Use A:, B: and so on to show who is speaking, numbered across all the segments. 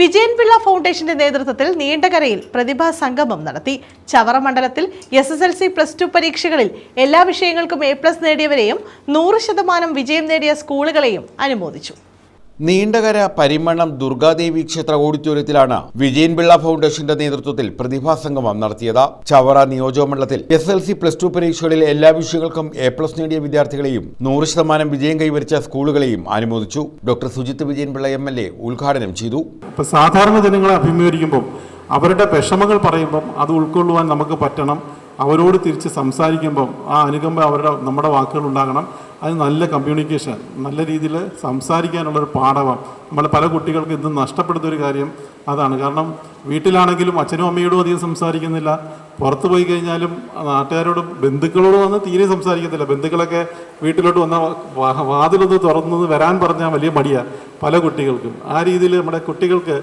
A: വിജയൻപിള്ള ഫൗണ്ടേഷന്റെ നേതൃത്വത്തിൽ നീണ്ടകരയിൽ പ്രതിഭാ സംഗമം നടത്തി. ചവറ മണ്ഡലത്തിൽ S S L C plus two പരീക്ഷകളിൽ എല്ലാ വിഷയങ്ങൾക്കും എ പ്ലസ് നേടിയവരെയും നൂറ് ശതമാനം വിജയം നേടിയ സ്കൂളുകളെയും അനുമോദിച്ചു.
B: നീണ്ടകര പരിമണം ദുർഗാദേവി ക്ഷേത്ര ഓഡിറ്റോറിയത്തിലാണ് വിജയൻപിള്ള ഫൗണ്ടേഷന്റെ നേതൃത്വത്തിൽ പ്രതിഭാസംഗമം നടത്തിയത്. Chavara നിയോജകമണ്ഡലത്തിൽ S L C plus two പരീക്ഷകളിൽ എല്ലാ വിഷയങ്ങൾക്കും എ പ്ലസ് നേടിയ വിദ്യാർത്ഥികളെയും നൂറ് ശതമാനം വിജയം കൈവരിച്ച സ്കൂളുകളെയും അനുമോദിച്ചു. Doctor Sujith Vijayanpillai M L A ഉദ്ഘാടനം ചെയ്തു.
C: സാധാരണ ജനങ്ങളെ അഭിമുഖീകരിക്കുമ്പോൾ അവരുടെ വിഷമങ്ങൾ പറയുമ്പോൾ അത് ഉൾക്കൊള്ളുവാൻ നമുക്ക് പറ്റണം. അവരോട് തിരിച്ച് സംസാരിക്കുമ്പോൾ ആ അനുകമ്പ അവരുടെ നമ്മുടെ വാക്കുകൾ ഉണ്ടാകണം. അത് നല്ല കമ്മ്യൂണിക്കേഷൻ നല്ല രീതിയിൽ സംസാരിക്കാനുള്ളൊരു പാഠമാണ് നമ്മൾ പല കുട്ടികൾക്ക് ഇന്ന് നഷ്ടപ്പെടുന്ന ഒരു കാര്യം അതാണ്. കാരണം വീട്ടിലാണെങ്കിലും അച്ഛനും അമ്മയോടും അധികം സംസാരിക്കുന്നില്ല. പുറത്ത് പോയി കഴിഞ്ഞാലും നാട്ടുകാരോടും ബന്ധുക്കളോടും വന്ന് തീരെ സംസാരിക്കത്തില്ല. ബന്ധുക്കളൊക്കെ വീട്ടിലോട്ട് വന്ന വാതിലൊന്ന് തുറന്നു വരാൻ പറഞ്ഞാൽ വലിയ മടിയാണ് പല കുട്ടികൾക്കും. ആ രീതിയിൽ നമ്മുടെ കുട്ടികൾക്ക്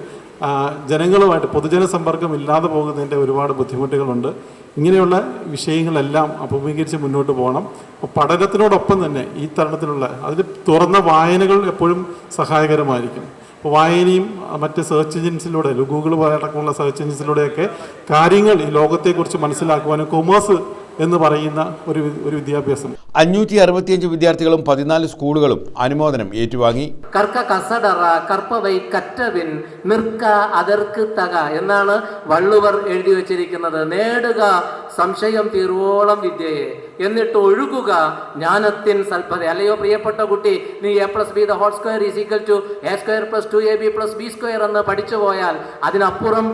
C: ജനങ്ങളുമായിട്ട് പൊതുജന സമ്പർക്കം ഇല്ലാതെ പോകുന്നതിന്റെ ഒരുപാട് ബുദ്ധിമുട്ടുകളുണ്ട്. ഇങ്ങനെയുള്ള വിഷയങ്ങളെല്ലാം അഭിമുഖീകരിച്ച് മുന്നോട്ട് പോകണം. അപ്പോൾ പഠനത്തിനോടൊപ്പം തന്നെ ഈ തരണത്തിലുള്ള അതിൽ തുറന്ന വായനകൾ എപ്പോഴും സഹായകരമായിരിക്കും. അപ്പോൾ വായനയും മറ്റ് സെർച്ച് എഞ്ചിൻസിലൂടെ ഗൂഗിൾ പോലടക്കമുള്ള സെർച്ച് എഞ്ചിൻസിലൂടെയൊക്കെ കാര്യങ്ങൾ ഈ ലോകത്തെക്കുറിച്ച് മനസ്സിലാക്കുവാനും കൊമേഴ്സ് എന്ന് പറയുന്ന ഒരു ഒരു വിദ്യാഭ്യാസം.
B: അഞ്ഞൂറ്റി അറുപത്തിയഞ്ച് വിദ്യാർത്ഥികളും പതിനാല് സ്കൂളുകളും അനുമോദനം ഏറ്റുവാങ്ങി.
D: കർക്ക കസടറ കർപ്പവൈ കറ്റവിൻ മിർക്ക അതർക്ക് തക എന്നാണ് വള്ളുവർ എഴുതി വച്ചിരിക്കുന്നത്. നേടുക സംശയം തീർവോളം വിദ്യയെ. എന്നിട്ട് ഒഴുകുക ജ്ഞാനത്തിൻ സൽപ്പത അല്ലയോ പ്രിയപ്പെട്ട കുട്ടി നീ A plus B the whole square is equal to A square plus two A B plus B square എന്ന് പഠിച്ചു പോയാൽ അതിനപ്പുറം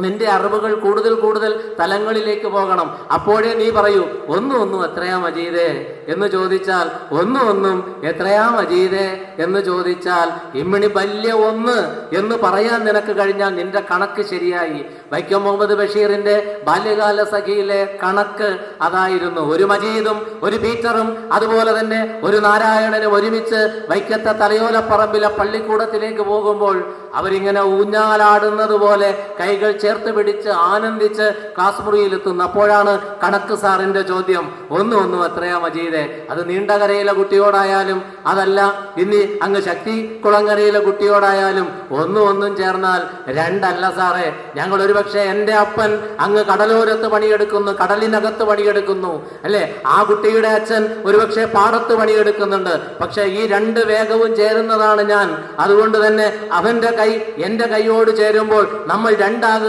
D: നിന്റെ അറിവുകൾ കൂടുതൽ കൂടുതൽ തലങ്ങളിലേക്ക് പോകണം. അപ്പോഴേ നീ പറയൂ ഒന്നും ഒന്നും എത്രയാ മജീദേ? എന്ന് ചോദിച്ചാൽ ഒന്നും ഒന്നും എത്രയാ മജീദേ? എന്ന് ചോദിച്ചാൽ ഇമ്മിണി വല്യ ഒന്ന് എന്ന് പറയാൻ നിനക്ക് കഴിഞ്ഞാൽ നിന്റെ കണക്ക് ശരിയായി. വൈക്കം മുഹമ്മദ് ബഷീറിന്റെ ബാല്യകാല സഖിയിലെ കണക്ക് അതായിരുന്നു. ഒരു മജീദും ഒരു പീറ്ററും അതുപോലെ തന്നെ ഒരു നാരായണനും ഒരുമിച്ച് വൈക്കത്തെ തലയോലപ്പറമ്പിലെ പള്ളിക്കൂടത്തിലേക്ക് പോകുമ്പോൾ അവരിങ്ങനെ ഊഞ്ഞാലാടുന്നത് പോലെ കൈകൾ ചേർത്ത് പിടിച്ച് ആനന്ദിച്ച് ക്ലാസ് മുറിയിലെത്തുന്നു അപ്പോഴാണ് കണക്ക് സാറിന്റെ ചോദ്യം. ഒന്നും ഒന്നും എത്രയാ മജീദെ. അത് നീണ്ടകരയിലെ കുട്ടിയോടായാലും അതല്ല ഇനി അങ്ങ് ശക്തി കുളങ്ങരയിലെ കുട്ടിയോടായാലും ഒന്നും ഒന്നും ചേർന്നാൽ രണ്ടല്ല സാറേ. ഞങ്ങൾ ഒരുപക്ഷെ എന്റെ അപ്പൻ അങ്ങ് കടലോരത്ത് പണിയെടുക്കുന്നു കടലിനകത്ത് പണിയെടുക്കുന്നു. അല്ലെ? ആ കുട്ടിയുടെ അച്ഛൻ ഒരുപക്ഷെ പാടത്ത് പണിയെടുക്കുന്നുണ്ട്. പക്ഷെ ഈ രണ്ട് വേഗവും ചേരുന്നതാണ് ഞാൻ. അതുകൊണ്ട് തന്നെ അവന്റെ കൈ എന്റെ കൈയോട് ചേരുമ്പോൾ നമ്മൾ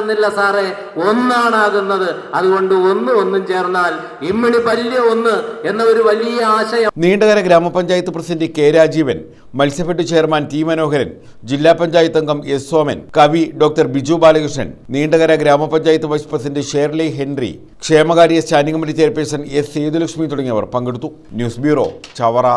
D: രണ്ടാകുന്നില്ല സാറേ. ഒന്നാണാകുന്നത്. അതുകൊണ്ട് ഒന്ന് ഒന്നും ചേർന്നാൽ ഇമ്മിണി വലിയ ഒന്ന് എന്ന ഒരു വലിയ ആശയം.
B: നീണ്ടകര ഗ്രാമപഞ്ചായത്ത് president K Rajeevan Matsyafed chairman T Manoharan ജില്ലാ പഞ്ചായത്ത് അംഗം എസ് സോമൻ കവി ഡോക്ടർ ബിജു ബാലകൃഷ്ണൻ നീണ്ടകര ഗ്രാമപഞ്ചായത്ത് വൈസ് പ്രസിഡന്റ് ഷേർലി ഹെൻറി ക്ഷേമകാര്യ standing committee chairperson S Sethulakshmi തുടങ്ങിയവർ പങ്കെടുത്തു. News bureau Chavara.